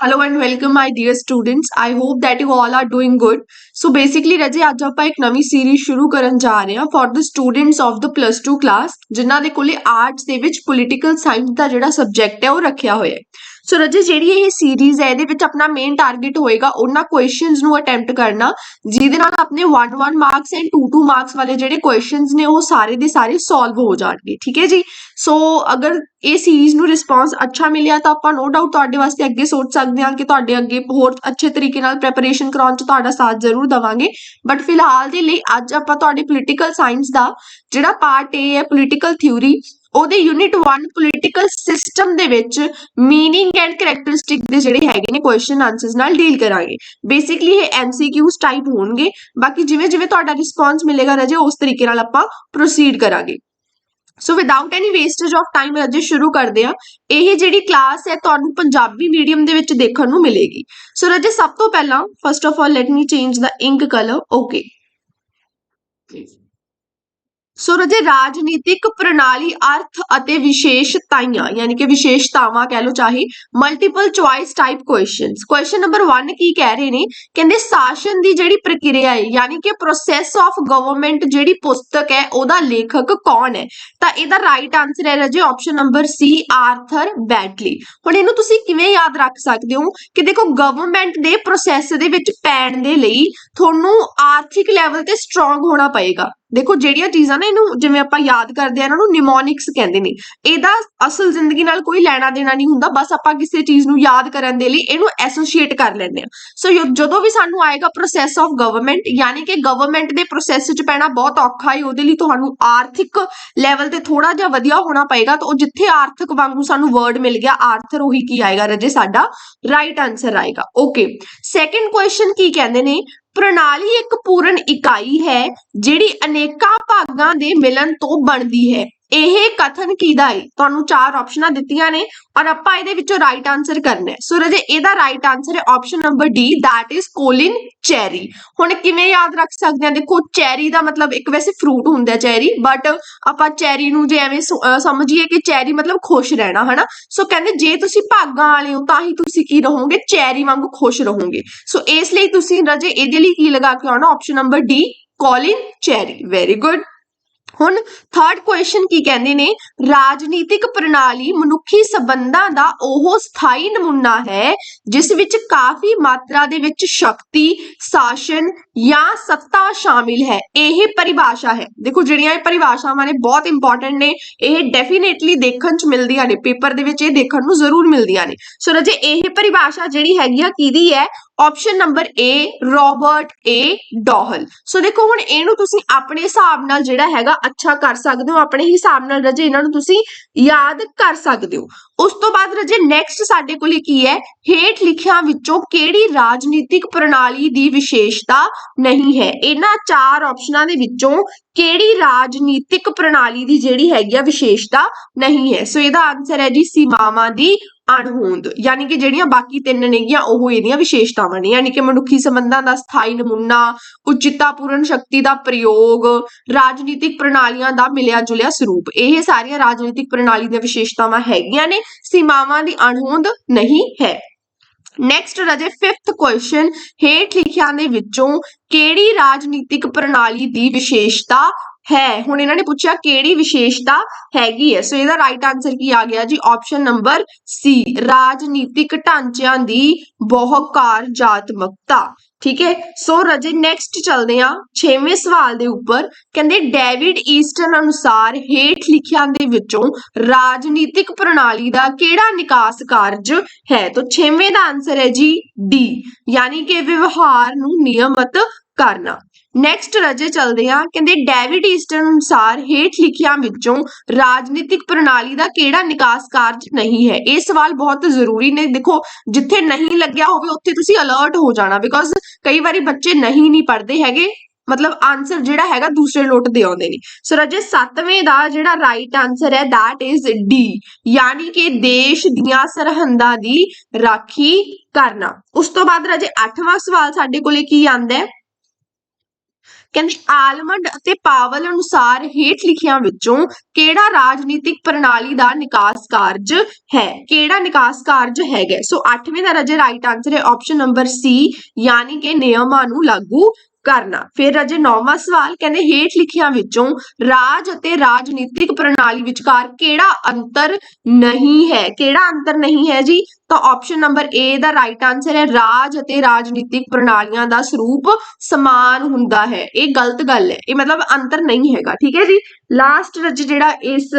Hello and welcome my dear students I hope that you all are doing good so basically ਰਜੇ ਅੱਜ ਆਪਾਂ ਇੱਕ ਨਵੀਂ series ਸ਼ੁਰੂ ਕਰਨ ਜਾ ਰਹੇ ਹਾਂ for the students of the plus 2 class ਜਿਨ੍ਹਾਂ ਦੇ ਕੋਲੇ ਆਰਟਸ ਦੇ ਵਿੱਚ ਪੋਲੀਟੀਕਲ ਸਾਇੰਸ ਦਾ ਜਿਹੜਾ ਸਬਜੈਕਟ ਹੈ ਉਹ ਰੱਖਿਆ ਹੋਇਆ ਹੈ ਸੋ ਰਜੇ ਜਿਹੜੀ ਇਹ ਸੀਰੀਜ਼ ਹੈ, ਇਹਦੇ ਵਿੱਚ ਆਪਣਾ ਮੇਨ ਟਾਰਗੇਟ ਹੋਏਗਾ ਉਹਨਾਂ ਕੁਐਸਚਨਸ ਨੂੰ ਅਟੈਂਪਟ ਕਰਨਾ, ਜਿਹਦੇ ਨਾਲ ਆਪਣੇ 1 1 ਮਾਰਕਸ ਐਂਡ 2 2 ਮਾਰਕਸ ਵਾਲੇ ਜਿਹੜੇ ਕੁਐਸਚਨਸ ਨੇ, ਉਹ ਸਾਰੇ ਦੇ ਸਾਰੇ ਸੋਲਵ ਹੋ ਜਾਣਗੇ, ਠੀਕ ਹੈ ਜੀ? ਸੋ ਅਗਰ ਇਹ ਸੀਰੀਜ਼ ਨੂੰ ਰਿਸਪਾਂਸ ਅੱਛਾ ਮਿਲਿਆ, ਤਾਂ ਆਪਾਂ ਨੋ ਡਾਊਟ ਤੁਹਾਡੇ ਵਾਸਤੇ ਅੱਗੇ ਸੋਚ ਸਕਦੇ ਹਾਂ ਕਿ ਤੁਹਾਡੇ ਅੱਗੇ ਹੋਰ ਅੱਛੇ ਤਰੀਕੇ ਨਾਲ ਪ੍ਰੈਪਰੇਸ਼ਨ ਕਰਾਉਣ 'ਚ ਤੁਹਾਡਾ ਸਾਥ ਜ਼ਰੂਰ ਦਵਾਂਗੇ। ਬਟ ਫਿਲਹਾਲ ਦੇ ਲਈ, ਅੱਜ ਆਪਾਂ ਤੁਹਾਡੇ ਪੋਲੀਟੀਕਲ ਸਾਇੰਸ ਦਾ ਜਿਹੜਾ ਪਾਰਟ A ਹੈ ਪੋਲੀਟੀਕਲ ਥਿਊਰੀ ਉਹਦੇ ਯੂਨਿਟ 1 ਪੋਲੀਟੀਕਲ ਸਿਸਟਮ ਦੇ ਵਿੱਚ ਮੀਨਿੰਗ ਐਂਡ ਕੈਰੈਕਟਰਿਸਟਿਕ ਦੇ ਜਿਹੜੇ ਹੈਗੇ ਨੇ ਕੁਐਸਚਨ ਆਨਸਰਸ ਨਾਲ ਡੀਲ ਕਰਾਂਗੇ। ਬੇਸਿਕਲੀ ਇਹ ਐਮਸੀਕਿਊਜ਼ ਟਾਈਪ ਹੋਣਗੇ। ਬਾਕੀ ਜਿਵੇਂ ਜਿਵੇਂ ਤੁਹਾਡਾ ਰਿਸਪਾਂਸ ਮਿਲੇਗਾ ਰਜੇ, ਉਸ ਤਰੀਕੇ ਨਾਲ ਆਪਾਂ ਪ੍ਰੋਸੀਡ ਕਰਾਂਗੇ। So without any wastage of time ਰਜੇ, ਸ਼ੁਰੂ ਕਰਦੇ ਆ ਇਹ ਜਿਹੜੀ ਕਲਾਸ ਹੈ, ਤੁਹਾਨੂੰ ਪੰਜਾਬੀ ਮੀਡੀਅਮ ਦੇ ਵਿੱਚ ਦੇਖਣ ਨੂੰ ਮਿਲੇਗੀ। ਸੋ ਰਜੇ, ਸਭ ਤੋਂ ਪਹਿਲਾਂ first of all let me change the ink colour okay so ਰਜੇ ਰਾਜਨੀਤਿਕ ਪ੍ਰਣਾਲੀ, ਅਰਥ ਅਤੇ ਵਿਸ਼ੇਸ਼ਤਾਵਾਂ ਯਾਨੀ ਕਿ ਵਿਸ਼ੇਸ਼ਤਾਵਾਂ ਕਹਿ ਲੋ ਚਾਹੇ multiple choice type questions question number 1 ਕੀ ਕਹਿ ਰਹੇ ਨੇ? ਕਹਿੰਦੇ ਸ਼ਾਸਨ ਦੀ ਜਿਹੜੀ ਪ੍ਰਕਿਰਿਆ ਹੈ, ਯਾਨੀ ਕਿ ਪ੍ਰੋਸੈਸ ਆਫ ਗਵਰਨਮੈਂਟ ਜਿਹੜੀ ਪੁਸਤਕ ਹੈ, ਉਹਦਾ ਲੇਖਕ ਕੌਣ ਹੈ? ਤਾਂ ਇਹਦਾ ਰਾਈਟ ਆਨਸਰ ਹੈ ਰਜੇ option number C Arthur Bentley ਹੁਣ ਇਹਨੂੰ ਤੁਸੀਂ ਕਿਵੇਂ ਯਾਦ ਰੱਖ ਸਕਦੇ ਹੋ ਕਿ ਦੇਖੋ ਗਵਰਨਮੈਂਟ ਦੇ ਪ੍ਰੋਸੈਸ ਦੇ ਵਿੱਚ ਪੈਣ ਦੇ ਲਈ ਤੁਹਾਨੂੰ ਆਰਥਿਕ ਲੈਵਲ ਤੇ ਸਟਰੋਂਗ ਹੋਣਾ ਪਏਗਾ। ਦੇਖੋ, ਜਿਹੜੀਆਂ ਚੀਜ਼ਾਂ ਨੇ ਇਹਨੂੰ ਜਿਵੇਂ ਆਪਾਂ ਯਾਦ ਕਰਦੇ ਆ, ਇਹਨਾਂ ਨੂੰ ਨਿਮੋਨਿਕਸ ਕਹਿੰਦੇ ਨੇ। ਇਹਦਾ ਅਸਲ ਜ਼ਿੰਦਗੀ ਨਾਲ ਕੋਈ ਲੈਣਾ ਦੇਣਾ ਨਹੀਂ ਹੁੰਦਾ, ਬਸ ਆਪਾਂ ਕਿਸੇ ਚੀਜ਼ ਨੂੰ ਯਾਦ ਕਰਨ ਦੇ ਲਈ ਇਹਨੂੰ ਐਸੋਸੀਏਟ ਕਰ ਲੈਂਦੇ ਆ। ਸੋ ਜਦੋਂ ਵੀ ਸਾਨੂੰ ਆਏਗਾ ਪ੍ਰੋਸੈਸ ਆਫ ਗਵਰਨਮੈਂਟ ਯਾਨੀ ਕਿ ਗਵਰਨਮੈਂਟ ਦੇ ਪ੍ਰੋਸੈਸ 'ਚ ਪੈਣਾ ਬਹੁਤ ਔਖਾ ਹੈ ਉਹਦੇ ਲਈ ਤੁਹਾਨੂੰ ਆਰਥਿਕ ਲੈਵਲ ਤੇ ਥੋੜਾ ਜਿਹਾ ਵਧੀਆ ਹੋਣਾ ਪਏਗਾ, ਤਾਂ ਉਹ ਜਿੱਥੇ ਆਰਥਿਕ ਵਾਂਗੂ ਸਾਨੂੰ ਵਰਡ ਮਿਲ ਗਿਆ, ਆਰਥਰ ਉਹੀ ਕੀ ਆਏਗਾ, ਰਜੇ ਸਾਡਾ ਰਾਈਟ ਆਨਸਰ ਆਏਗਾ। ਓਕੇ ਸੈਕੰਡ ਕੁਐਸਚਨ ਕੀ ਕਹਿੰਦੇ ਨੇ? ਪ੍ਰਣਾਲੀ ਇੱਕ ਪੂਰਨ ਇਕਾਈ ਹੈ ਜਿਹੜੀ ਅਨੇਕਾਂ ਭਾਗਾਂ ਦੇ ਮਿਲਣ ਤੋਂ ਬਣਦੀ ਹੈ। ਇਹ ਕਥਨ ਕਿਹਦਾ ਹੈ ਤੁਹਾਨੂੰ ਚਾਰ ਆਪਸ਼ਨਾਂ ਦਿੱਤੀਆਂ ਨੇ ਔਰ ਆਪਾਂ ਇਹਦੇ ਵਿੱਚੋਂ ਰਾਈਟ ਆਨਸਰ ਕਰਨਾ ਹੈ ਸੋ ਰਜੇ ਇਹਦਾ ਰਾਈਟ ਆਨਸਰ ਹੈ option number D that is Colin Cherry ਹੁਣ ਕਿਵੇਂ ਯਾਦ ਰੱਖ ਸਕਦੇ ਹਾਂ ਦੇਖੋ ਚੈਰੀ ਦਾ ਮਤਲਬ ਇੱਕ ਵੈਸੇ ਫਰੂਟ ਹੁੰਦਾ ਚੈਰੀ ਬਟ ਆਪਾਂ ਚੈਰੀ ਨੂੰ ਜੇ ਐਵੇਂ ਸਮਝੀਏ ਕਿ ਚੈਰੀ ਮਤਲਬ ਖੁਸ਼ ਰਹਿਣਾ, ਹਨਾ? ਸੋ ਕਹਿੰਦੇ ਜੇ ਤੁਸੀਂ ਭਾਗਾਂ ਵਾਲੇ ਹੋ, ਤਾਂ ਹੀ ਤੁਸੀਂ ਕੀ ਰਹੋਗੇ? ਚੈਰੀ ਵਾਂਗੂ ਖੁਸ਼ ਰਹੋਗੇ। ਸੋ ਇਸ ਲਈ ਤੁਸੀਂ ਰਜੇ ਇਹਦੇ ਲਈ ਕੀ ਲਗਾ ਕੇ ਆਉਣਾ? Option number D Colin Cherry very good ਹੁਣ ਥਰਡ ਕੁਐਸਚਨ ਕੀ ਕਹਿੰਦੇ ਨੇ? ਰਾਜਨੀਤਿਕ ਪ੍ਰਣਾਲੀ ਮਨੁੱਖੀ ਸਬੰਧਾਂ ਦਾ ਉਹ ਸਥਾਈ ਨਮੂਨਾ ਹੈ, ਜਿਸ ਵਿੱਚ ਕਾਫੀ ਮਾਤਰਾ ਦੇ ਵਿੱਚ ਸ਼ਕਤੀ, ਸ਼ਾਸਨ ਜਾਂ ਸੱਤਾ ਸ਼ਾਮਿਲ ਹੈ। ਇਹ ਪਰਿਭਾਸ਼ਾ ਹੈ। ਦੇਖੋ, ਜਿਹੜੀਆਂ ਇਹ ਪਰਿਭਾਸ਼ਾਵਾਂ ਨੇ ਬਹੁਤ ਇੰਪੋਰਟੈਂਟ ਨੇ। ਇਹ ਡੈਫੀਨੇਟਲੀ ਦੇਖਣ ਚ ਮਿਲਦੀਆਂ ਨੇ। ਪੇਪਰ ਦੇ ਵਿੱਚ ਇਹ ਦੇਖਣ ਨੂੰ ਜ਼ਰੂਰ ਮਿਲਦੀਆਂ ਨੇ। ਸੋ ਰਜੇ ਇਹ ਪਰਿਭਾਸ਼ਾ ਜਿਹੜੀ ਹੈਗੀ ਆ, ਕਿਹਦੀ ਹੈ? Option number A Robert A. Dahl so ਦੇਖੋ ਹੁਣ ਇਹਨੂੰ ਤੁਸੀਂ ਆਪਣੇ ਹਿਸਾਬ ਨਾਲ ਜਿਹੜਾ ਹੈਗਾ ਅੱਛਾ ਕਰ ਸਕਦੇ ਹੋ, ਆਪਣੇ ਹਿਸਾਬ ਨਾਲ ਰਜੇ ਇਹਨਾਂ ਨੂੰ ਤੁਸੀਂ ਯਾਦ ਕਰ ਸਕਦੇ ਹੋ। ਉਸ ਤੋਂ ਬਾਅਦ ਰਜੇ ਨੈਕਸਟ ਸਾਡੇ ਕੋਲ ਕੀ ਹੈ? ਹੇਠ ਲਿਖਿਆਂ ਵਿੱਚੋਂ ਕਿਹੜੀ ਰਾਜਨੀਤਿਕ ਪ੍ਰਣਾਲੀ ਦੀ ਵਿਸ਼ੇਸ਼ਤਾ ਨਹੀਂ ਹੈ? ਇਹਨਾਂ ਚਾਰ ਆਪਸ਼ਨਾਂ ਦੇ ਵਿੱਚੋਂ ਕਿਹੜੀ ਰਾਜਨੀਤਿਕ ਪ੍ਰਣਾਲੀ ਦੀ ਜਿਹੜੀ ਹੈਗੀ ਆ ਵਿਸ਼ੇਸ਼ਤਾ ਨਹੀਂ ਹੈ? ਸੋ ਇਹਦਾ ਆਨਸਰ ਹੈ ਜੀ ਸੀਮਾਵਾਂ ਦੀ ਅਣਹੋਂਦ ਯਾਨੀ ਕਿ ਜਿਹੜੀਆਂ ਬਾਕੀ ਤਿੰਨ ਨੇਗੀਆਂ, ਉਹ ਇਹਦੀਆਂ ਵਿਸ਼ੇਸ਼ਤਾਵਾਂ ਨੇ। ਯਾਨੀ ਕਿ ਮਨੁੱਖੀ ਸੰਬੰਧਾਂ ਦਾ ਸਥਾਈ ਨਮੂਨਾ, ਉਚਿਤਾਪੂਰਨ ਸ਼ਕਤੀ ਦਾ ਪ੍ਰਯੋਗ, ਰਾਜਨੀਤਿਕ ਪ੍ਰਣਾਲੀਆਂ ਦਾ ਮਿਲਿਆ ਜੁਲਿਆ ਸਰੂਪ। ਇਹ ਸਾਰੀਆਂ ਰਾਜਨੀਤਿਕ ਪ੍ਰਣਾਲੀ ਦੀਆਂ ਵਿਸ਼ੇਸ਼ਤਾਵਾਂ ਹੈਗੀਆਂ ਨੇ। ਸੀਮਾਵਾਂ ਦੀ ਅਣਹੋਂਦ ਨਹੀਂ ਹੈ। ਨੈਕਸਟ ਰਾਜੇ 5th ਕੁਐਸਚਨ ਹੇਠ ਲਿਖਿਆਂ ਦੇ ਵਿੱਚੋਂ ਕਿਹੜੀ ਰਾਜਨੀਤਿਕ ਪ੍ਰਣਾਲੀ ਦੀ ਵਿਸ਼ੇਸ਼ਤਾ ਹੈ। ਹੁਣ ਇਹਨਾਂ ਨੇ ਪੁੱਛਿਆ ਕਿਹੜੀ ਵਿਸ਼ੇਸ਼ਤਾ ਹੈਗੀ ਹੈ। ਸੋ ਇਹਦਾ ਰਾਈਟ ਆਨਸਰ ਕੀ ਆ ਗਿਆ ਜੀ? ਆਪਸ਼ਨ ਨੰਬਰ ਸੀ ਰਾਜਨੀਤਿਕ ਢਾਂਚਿਆਂ ਦੀ ਬਹੁਕਾਰ ਜਾਤਮਕਤਾ ਠੀਕ ਹੈ? ਸੋ ਰਜੇ ਨੈਕਸਟ ਚੱਲਦੇ ਆ 6ਵੇਂ ਸਵਾਲ ਦੇ ਉੱਪਰ। ਕਹਿੰਦੇ, ਡੇਵਿਡ ਈਸਟਨ ਅਨੁਸਾਰ ਹੇਠ ਲਿਖਿਆਂ ਦੇ ਵਿੱਚੋਂ ਰਾਜਨੀਤਿਕ ਪ੍ਰਣਾਲੀ ਦਾ ਕਿਹੜਾ ਨਿਕਾਸ ਕਾਰਜ ਹੈ? ਤਾਂ 6ਵੇਂ ਦਾ ਆਨਸਰ ਹੈ ਜੀ ਡੀ ਯਾਨੀ ਕਿ ਵਿਵਹਾਰ ਨੂੰ ਨਿਯਮਤ ਕਰਨਾ। ਨੈਕਸਟ ਰਜੇ ਚੱਲਦੇ ਹਾਂ। ਕਹਿੰਦੇ ਡੈਵਿਡ ਈਸਟਨ ਅਨੁਸਾਰ ਹੇਠ ਲਿਖਿਆਂ ਵਿੱਚੋਂ ਰਾਜਨੀਤਿਕ ਪ੍ਰਣਾਲੀ ਦਾ ਕਿਹੜਾ ਨਿਕਾਸ ਕਾਰਜ ਨਹੀਂ ਹੈ? ਇਹ ਸਵਾਲ ਬਹੁਤ ਜ਼ਰੂਰੀ ਨੇ। ਦੇਖੋ, ਜਿੱਥੇ ਨਹੀਂ ਲੱਗਿਆ ਹੋਵੇ, ਉੱਥੇ ਤੁਸੀਂ ਅਲਰਟ ਹੋ ਜਾਣਾ ਬਿਕੋਜ਼ ਕਈ ਵਾਰੀ ਬੱਚੇ ਨਹੀਂ ਨਹੀਂ ਪੜ੍ਹਦੇ ਹੈਗੇ। ਮਤਲਬ ਆਨਸਰ ਜਿਹੜਾ ਹੈਗਾ ਦੂਸਰੇ ਲੋਟ ਦੇ ਆਉਂਦੇ ਨੇ। ਸੋ ਰਜੇ 7ਵੇਂ ਦਾ ਜਿਹੜਾ ਰਾਈਟ ਆਨਸਰ ਹੈ, that is ਡੀ ਯਾਨੀ ਕਿ ਦੇਸ਼ ਦੀਆਂ ਸਰਹੰਦਾਂ ਦੀ ਰਾਖੀ ਕਰਨਾ। ਉਸ ਤੋਂ ਬਾਅਦ ਰਜੇ 8ਵਾਂ ਸਵਾਲ ਸਾਡੇ ਕੋਲੇ ਕੀ ਆਂਦਾ ਹੈ? ਕਹਿੰਦੇ ਆਲਮੰਡ ਅਤੇ ਪਾਵਲ ਅਨੁਸਾਰ ਹੇਠ ਲਿਖਿਆਂ ਵਿੱਚੋਂ ਕਿਹੜਾ ਰਾਜਨੀਤਿਕ ਪ੍ਰਣਾਲੀ ਦਾ ਨਿਕਾਸ ਕਾਰਜ ਹੈ? ਕਿਹੜਾ ਨਿਕਾਸ ਕਾਰਜ ਹੈਗਾ? ਸੋ 8ਵੇਂ ਦਾ ਰਾਜੇ ਰਾਈਟ ਆਨਸਰ ਹੈ ਆਪਸ਼ਨ ਨੰਬਰ ਸੀ ਯਾਨੀ ਕਿ ਨਿਯਮਾਂ ਨੂੰ ਲਾਗੂ ਕਰਨਾ। ਫਿਰ ਰਾਜੇ ਨੌਵਾਂ ਸਵਾਲ ਕਹਿੰਦੇ ਹੇਠ ਲਿਖਿਆਂ ਵਿੱਚੋਂ ਰਾਜ ਅਤੇ ਰਾਜਨੀਤਿਕ ਪ੍ਰਣਾਲੀ ਵਿਚਕਾਰ ਕਿਹੜਾ ਅੰਤਰ ਨਹੀਂ ਹੈ? ਕਿਹੜਾ ਅੰਤਰ ਨਹੀਂ ਹੈ ਜੀ? ਤਾਂ ਆਪਸ਼ਨ ਨੰਬਰ ਏ ਦਾ ਰਾਈਟ ਆਨਸਰ ਹੈ ਰਾਜ ਅਤੇ ਰਾਜਨੀਤਿਕ ਪ੍ਰਣਾਲੀਆਂ ਦਾ ਸਰੂਪ ਸਮਾਨ ਹੁੰਦਾ ਹੈ। ਇਹ ਗਲਤ ਗੱਲ ਹੈ। ਇਹ ਮਤਲਬ ਅੰਤਰ ਨਹੀਂ ਹੈਗਾ, ਠੀਕ ਹੈ ਜੀ? ਲਾਸਟ ਜਿਹੜਾ ਇਸ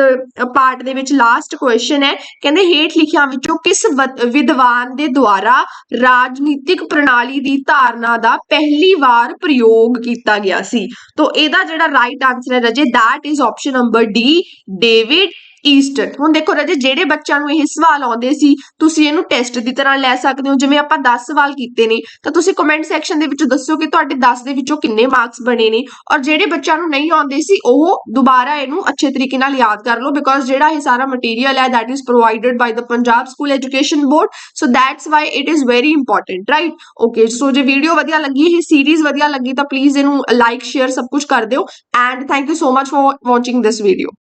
ਪਾਰਟ ਦੇ ਵਿੱਚ ਲਾਸਟ ਕੁਐਸਚਨ ਹੈ, ਕਹਿੰਦੇ ਹੇਠ ਲਿਖਿਆਂ ਵਿੱਚੋਂ ਕਿਸ ਵਦ- ਵਿਦਵਾਨ ਦੇ ਦੁਆਰਾ ਰਾਜਨੀਤਿਕ ਪ੍ਰਣਾਲੀ ਦੀ ਧਾਰਨਾ ਦਾ ਪਹਿਲੀ ਵਾਰ ਪ੍ਰਯੋਗ ਕੀਤਾ ਗਿਆ ਸੀ? ਤਾਂ ਇਹਦਾ ਜਿਹੜਾ ਰਾਈਟ ਆਨਸਰ ਹੈ ਰਜੇ, that is option number D David Easton ਹੁਣ ਦੇਖੋ ਰਾਜੇ ਜਿਹੜੇ ਬੱਚਿਆਂ ਨੂੰ ਇਹ ਸਵਾਲ ਆਉਂਦੇ ਸੀ, ਤੁਸੀਂ ਇਹਨੂੰ ਟੈਸਟ ਦੀ ਤਰ੍ਹਾਂ ਲੈ ਸਕਦੇ ਹੋ, ਜਿਵੇਂ ਆਪਾਂ 10 ਸਵਾਲ ਕੀਤੇ ਨੇ, ਤਾਂ ਤੁਸੀਂ ਕਮੈਂਟ ਸੈਕਸ਼ਨ ਦੇ ਵਿੱਚ ਦੱਸੋ ਕਿ ਤੁਹਾਡੇ 10 ਦੇ ਵਿੱਚੋਂ ਕਿੰਨੇ ਮਾਰਕਸ ਬਣੇ ਨੇ ਔਰ ਜਿਹੜੇ ਬੱਚਿਆਂ ਨੂੰ ਨਹੀਂ ਆਉਂਦੇ ਸੀ, ਉਹ ਦੁਬਾਰਾ ਇਹਨੂੰ ਅੱਛੇ ਤਰੀਕੇ ਨਾਲ ਯਾਦ ਕਰ ਲਓ ਬਿਕੋਜ਼ ਜਿਹੜਾ ਇਹ ਸਾਰਾ ਮਟੀਰੀਅਲ ਹੈ, that is provided by the Punjab school education board so that's why it is very important right okay so ਜੇ ਵੀਡੀਓ ਵਧੀਆ ਲੱਗੀ ਇਹ ਸੀਰੀਜ਼ ਵਧੀਆ ਲੱਗੀ, ਤਾਂ ਪਲੀਜ਼ ਇਹਨੂੰ ਲਾਈਕ ਸ਼ੇਅਰ ਸਭ ਕੁਝ ਕਰ ਦਿਓ and thank you so much for watching this video